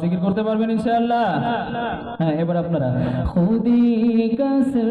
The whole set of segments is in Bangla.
জিকির করতে পারবেন ইনশাআল্লাহ? হ্যাঁ এবার আপনারা। খুদি কাসর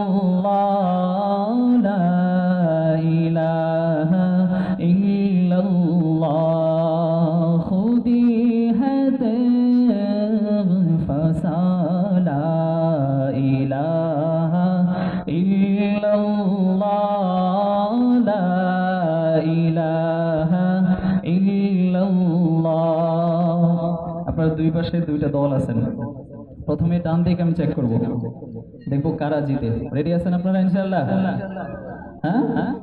আপনার দুই পাশে দুইটা দল আছেন। প্রথমে ডান দিকে আমি চেক করব। দেখব কারা জিতে। রেডি আছেন আপনারা, ইনশাআল্লাহ? হ্যাঁ?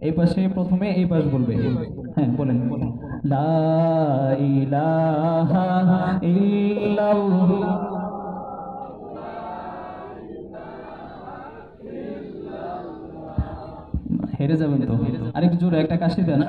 এই পাশে প্রথমে এই পাশ বলবে। হ্যাঁ বলেন। লা ইলাহা ইল্লাল্লাহ। হেরে যাবেন তো? আরেকটু জোরে একটা কাশি দেন।